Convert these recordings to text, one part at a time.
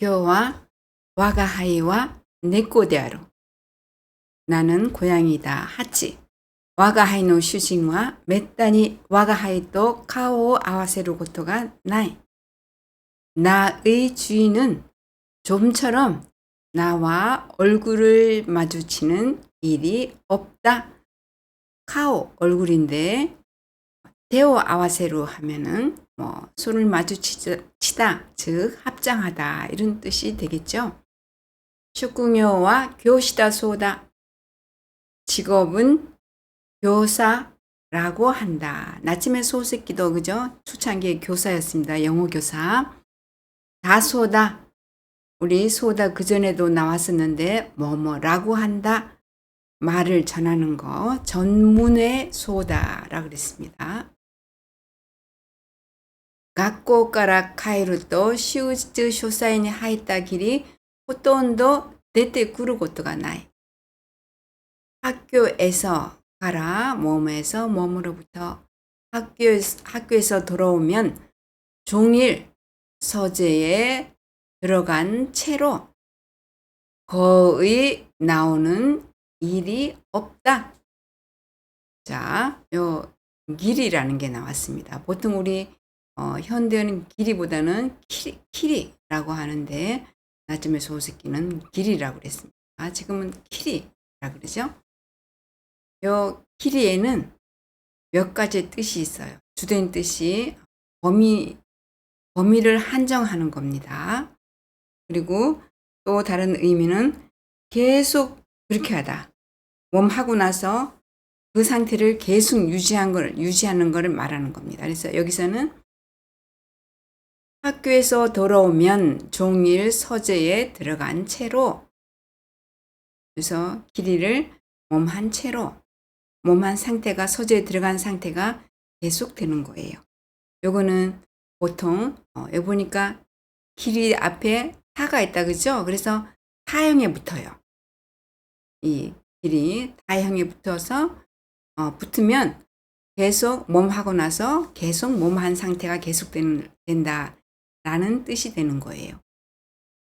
今日は我が輩は猫である。 나는 고양이다. 하치. 我が輩の主人はめったに我が輩と顔を合わせることがない. 나의 주인은 좀처럼 나와 얼굴을 마주치는 일이 없다. 카오 얼굴인데 데오 아와세로 하면은 뭐 손을 마주치다 즉 합장하다 이런 뜻이 되겠죠. 슈궁요와 교시다 소다 직업은 교사라고 한다. 나침의 소새끼도 그죠? 초창기에 교사였습니다. 영어 교사. 다소다. 우리 소다 그 전에도 나왔었는데 뭐뭐라고 한다. 말을 전하는 거 전문의 소다라 그랬습니다. 学校から帰ると手術書斎に入ったきりほとんど出てくることがない. 학교에서 가라 몸에서 몸으로부터 학교에서, 학교에서 돌아오면 종일 서재에 들어간 채로 거의 나오는 일이 없다. 자, 요 길이라는 게 나왔습니다. 보통 우리 어, 현대어는 길이보다는 키리, 키리라고 하는데 나중에 소새끼는 길이라고 그랬습니다. 아, 지금은 키리라 그러죠. 요 키리에는 몇 가지 뜻이 있어요. 주된 뜻이 범위 범위를 한정하는 겁니다. 그리고 또 다른 의미는 계속 그렇게 하다. 몸 하고 나서 그 상태를 계속 유지한 걸 유지하는 것을 말하는 겁니다. 그래서 여기서는 학교에서 돌아오면 종일 서재에 들어간 채로 그래서 길이를 몸 한 채로 몸 한 상태가 서재에 들어간 상태가 계속 되는 거예요. 요거는 보통 어, 여기 보니까 길이 앞에 타가 있다 그죠? 그래서 타형에 붙어요. 이 길이 타형에 붙어서 어, 붙으면 계속 몸 하고 나서 계속 몸 한 상태가 계속 된다. 라는 뜻이 되는 거예요.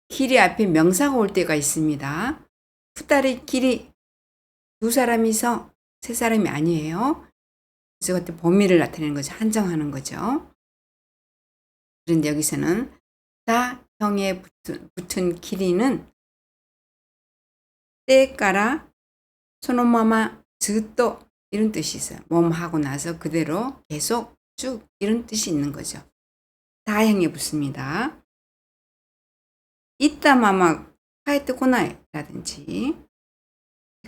길이 앞에 명사가 올 때가 있습니다. 후다리 길이 두 사람이서 세 사람이 아니에요. 그래서 그때 범위를 나타내는 거죠. 한정하는 거죠. 그런데 여기서는 다 형에 붙은, 붙은 길이는 때까라 소노마마 즈또 이런 뜻이 있어요. 몸 하고 나서 그대로 계속 쭉 이런 뜻이 있는 거죠. 다형에 붙습니다. 이따 마마 카이트 코나이 라든지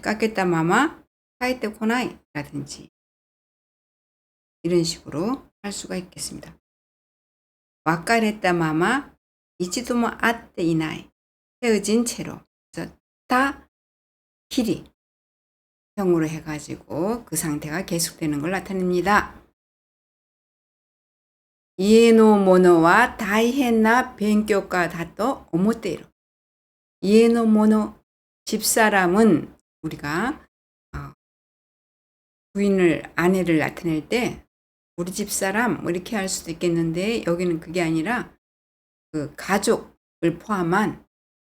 깎겠다 마마 카이트 코나이 라든지 이런 식으로 할 수가 있겠습니다. 와카레타 마마 이치도모 아떼 이나이 헤어진 채로 다 길이 형으로 해가지고 그 상태가 계속되는 걸 나타냅니다. 家のものは大変な勉強家だと思っている.家のもの, 집사람은 우리가 어, 부인을 아내를 나타낼 때 우리 집사람 뭐 이렇게 할 수도 있겠는데 여기는 그게 아니라 그 가족을 포함한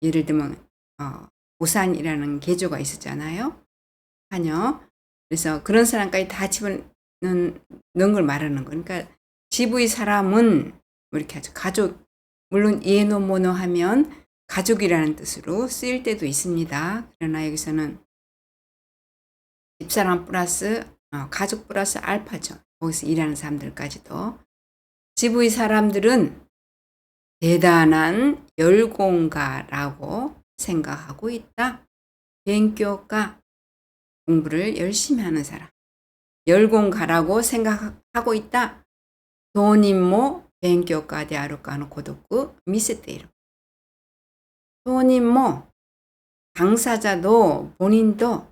예를 들면 어, 오산이라는 계조가 있었잖아요. 하녀. 그래서 그런 사람까지 다 집어넣는 걸 말하는 거. 그러니까 집의 사람은 뭐 이렇게 하죠. 가족 물론 예노모노 하면 가족이라는 뜻으로 쓰일 때도 있습니다. 그러나 여기서는 집사람 플러스 어, 가족 플러스 알파죠. 거기서 일하는 사람들까지도 집의 사람들은 대단한 열공가라고 생각하고 있다. 뱅교가 공부를 열심히 하는 사람. 열공가라고 생각하고 있다. 当人も勉強家であるかの孤独を見せている。当人も당사자도 본인도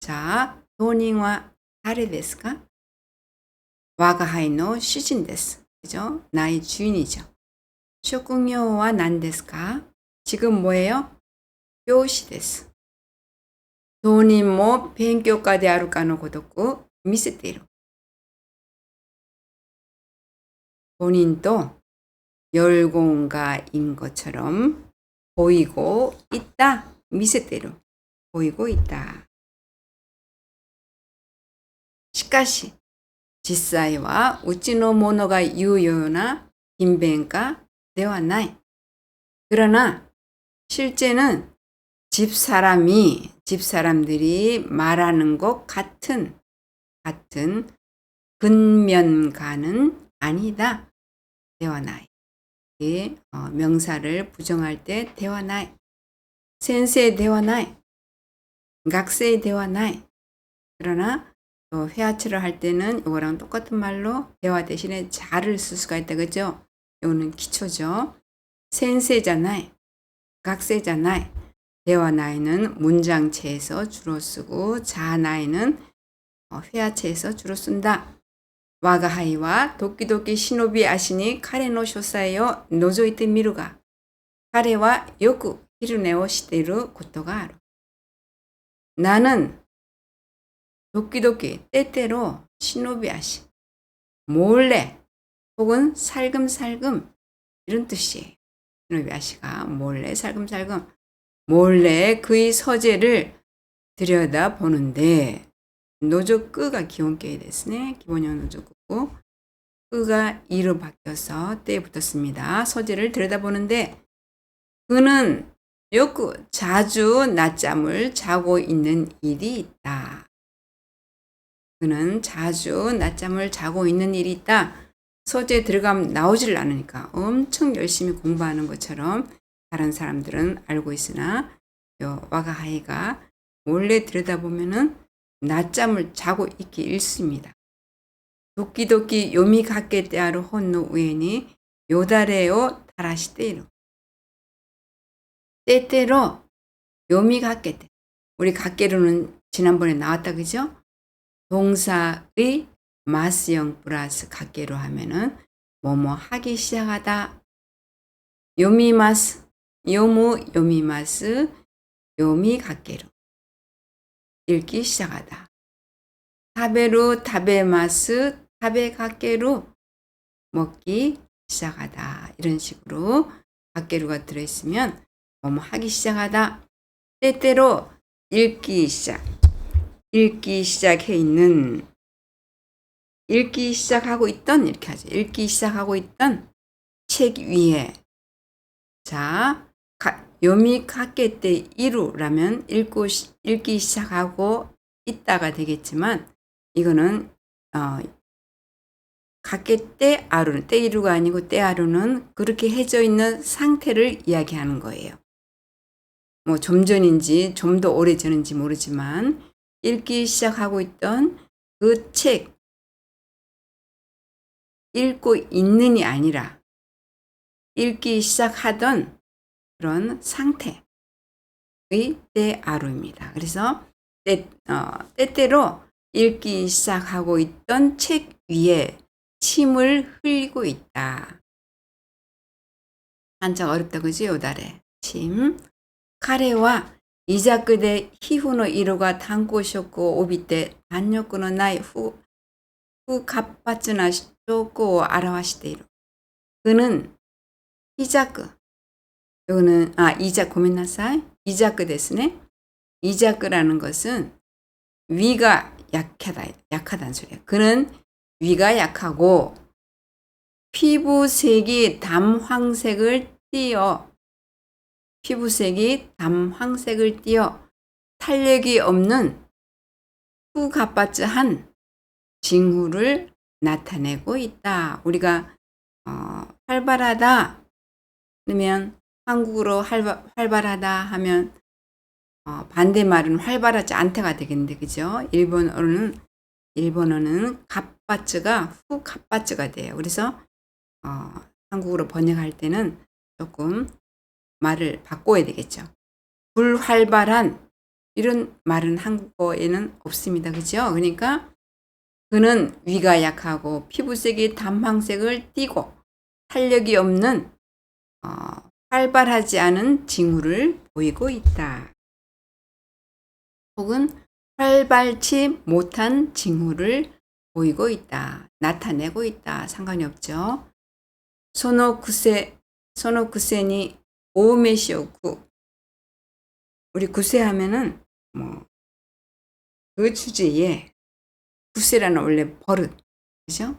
자, 当人は誰ですか我が輩の主人です。 그죠? 나의 주인이죠. 職業は何ですか 지금 뭐예요? 교시 です。当人も勉強家であるかの孤独を見せている。 본인도 열공가인 것처럼 보이고 있다. 미세대로 보이고 있다. しかし、実際はうちの者が言うような勤勉家ではない。 그러나 실제는 집 사람이 집 사람들이 말하는 것 같은 같은 근면가는 아니다. 대화나이. 이 어, 명사를 부정할 때 대화나이. 센세 대화나이. 각세 대화나이. 그러나 또 회화처를 할 때는 이거랑 똑같은 말로 대화 대신에 자를 쓸 수가 있다 그죠? 이거는 기초죠. 센세잖아요. 각세잖아요. 대화 나이는 문장체에서 주로 쓰고 자 나이는 어, 회화체에서 주로 쓴다. 와가하이와 도끼도끼 시노비 아시니 카레노 쇼사에요 노조이테 미루가 카레와 요쿠 히르네오 시테루 고토가 아루 나는 도끼도끼 때때로 시노비 아시 몰래 혹은 살금살금 이런 뜻이에요. 시노비 아시가 몰래 살금살금 몰래 그의 서재를 들여다 보는데 노조 끄가 기원격이 됐으네. 기본형 노조 끄고 끄가 이로 바뀌어서 때에 붙었습니다. 서재를 들여다보는데 그는 요구 자주 낮잠을 자고 있는 일이 있다. 그는 자주 낮잠을 자고 있는 일이 있다. 서재에 들어가면 나오지를 않으니까 엄청 열심히 공부하는 것처럼 다른 사람들은 알고 있으나 요 와가하이가 몰래 들여다보면은 낮잠을 자고 있기 일쑤입니다. 도끼도끼 요미 갖게 때하루 혼노 우에니 요다레요 다라시테이로 때때로 요미 갖게 때 우리 갖게로는 지난번에 나왔다 그죠? 동사의 마스형 플러스 갖게로 하면은 뭐뭐 하기 시작하다 요미마스 요무 요미마스 요미 갖게로 읽기 시작하다. 타베루 타베마스 타베 갖게루 먹기 시작하다. 이런 식으로 갖게루가 들어있으면 뭐뭐 하기 시작하다. 때때로 읽기 시작. 읽기 시작해 있는 읽기 시작하고 있던 이렇게 하죠. 읽기 시작하고 있던 책 위에 자 가, 요미 갖게 때 이루라면 읽고 시- 읽기 시작하고 있다가 되겠지만 이거는 어 갖게 때 아루는 때 이루가 아니고 때 아루는 그렇게 해져 있는 상태를 이야기하는 거예요. 뭐 좀 전인지 좀 더 오래 전인지 모르지만 읽기 시작하고 있던 그 책 읽고 있는이 아니라 읽기 시작하던 그런 상태의 때아루입니다. 그래서 때, 어, 때때로 읽기 시작하고 있던 책 위에 침을 흘리고 있다. 한자 어렵다 그지 요달에 침 카레와 이자끄데 히후노 이로가 단고쇼고 오비때 단요쿠노 나이 후, 후 갑바츠나 쇼고 아라와시테이로 그는 이자크 요거는 아 이자 고민나사이 이자크 데스네 이자크라는 것은 위가 약하다 약하다는 소리야. 그는 위가 약하고 피부색이 담황색을 띠어 피부색이 담황색을 띠어 탄력이 없는 후가빠츠한 징후를 나타내고 있다. 우리가 어, 활발하다 그러면 한국어로 활발, 활발 하다 하면 어, 반대말은 활발하지 않다가 되겠는데 그죠? 일본어는 일본어는 갑바츠가 후 갑바츠가 돼요. 그래서 어, 한국어로 번역할 때는 조금 말을 바꿔야 되겠죠. 불활발한 이런 말은 한국어에는 없습니다. 그죠? 그러니까 그는 위가 약하고 피부색이 담황색을 띠고 탄력이 없는 어, 활발하지 않은 징후를 보이고 있다. 혹은 활발치 못한 징후를 보이고 있다. 나타내고 있다. 상관이 없죠. 소노쿠세, 소노쿠세니 오메시오 구. 우리 구세 하면은 뭐 그 주제에 구세라는 원래 버릇, 그죠?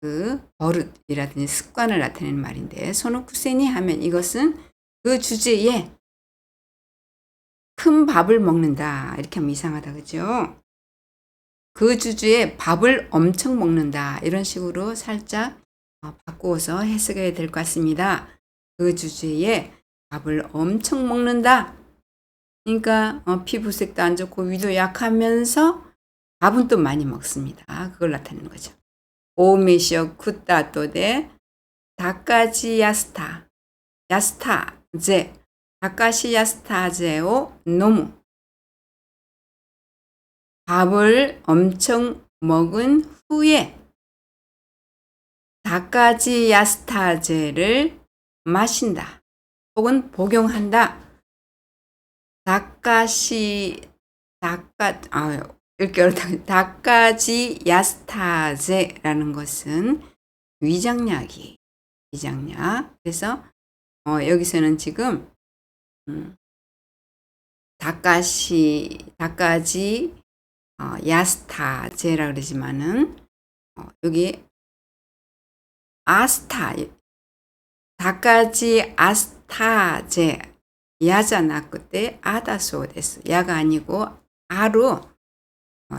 그 버릇이라든지 습관을 나타내는 말인데 소노쿠세니 하면 이것은 그 주제에 큰 밥을 먹는다 이렇게 하면 이상하다 그죠? 그 주제에 밥을 엄청 먹는다 이런 식으로 살짝 어, 바꾸어서 해석해야 될 것 같습니다. 그 주제에 밥을 엄청 먹는다. 그러니까 어, 피부색도 안 좋고 위도 약하면서 밥은 또 많이 먹습니다. 그걸 나타내는 거죠. 오메시어 쿠타토데 다까지 야스타. 야스타제 다까시 야스타제오 노무. 밥을 엄청 먹은 후에 다까지 야스타제를 마신다 혹은 복용한다. 다까시 다까 아 어렵다. 다까지 야스타제라는 것은 위장약이 위장약. 그래서 어, 여기서는 지금 음, 다까시 다까지 어, 야스타제라 그러지만은 어, 여기 아스타 다까지 아스타제 야잖아 그때 아다소 됐어. 야가 아니고 아로 어,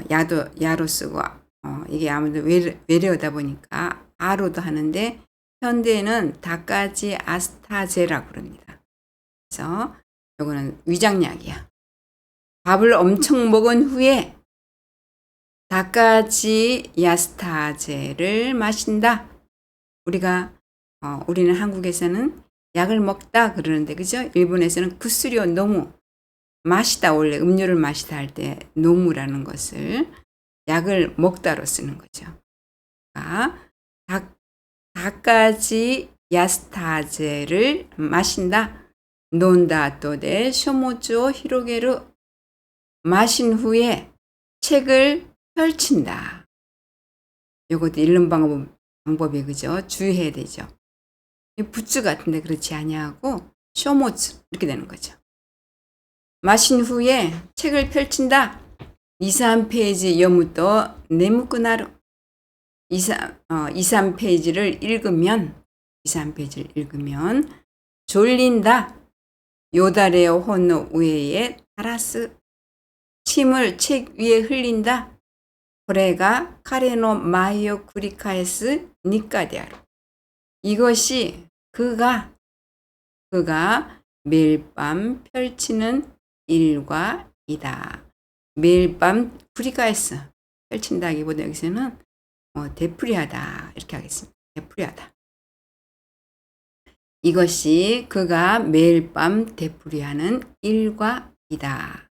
야도 야로 쓰고 어, 이게 아무래도 외래, 외래 어다 보니까 아로도 하는데 현대에는 다까지 아스타제라고 그럽니다. 그래서 요거는 위장약이야. 밥을 엄청 먹은 후에 다까지 야스타제를 마신다. 우리가 어, 우리는 한국에서는 약을 먹다 그러는데 그죠? 일본에서는 구스리오 너무 마시다 원래 음료를 마시다 할때 노무라는 것을 약을 먹다로 쓰는 거죠. 다, 다까지 야스타제를 마신다. 논다 또데 쇼모츠오 히로게루 마신 후에 책을 펼친다. 요것도 읽는 방법, 방법이 그죠? 주의해야 되죠. 부츠 같은데 그렇지 아니하고 쇼모츠 이렇게 되는 거죠. 마신 후에 책을 펼친다. 2, 3페이지 여무또 네무쿠나루. 2, 3, 어, 2, 3페이지를 읽으면 2, 3페이지를 읽으면 졸린다. 요다레오 혼노 우에에 타라스. 침을 책 위에 흘린다. 고래가 카레노 마이오 쿠리카에스 니까데아루. 이것이 그가 그가 매일 밤 펼치는 일과 이다. 매일 밤 프리가에스 펼친다기보다 여기서는 어, 되풀이하다 이렇게 하겠습니다. 되풀이하다. 이것이 그가 매일 밤 되풀이하는 일과 이다.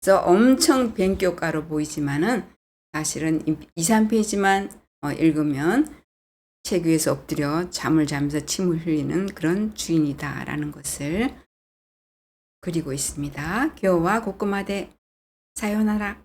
그래서 엄청 변교가로 보이지만은 사실은 2, 3페이지만 어, 읽으면 책 위에서 엎드려 잠을 자면서 침을 흘리는 그런 주인이다라는 것을 그리고 있습니다. 교와 고구마대 사요나라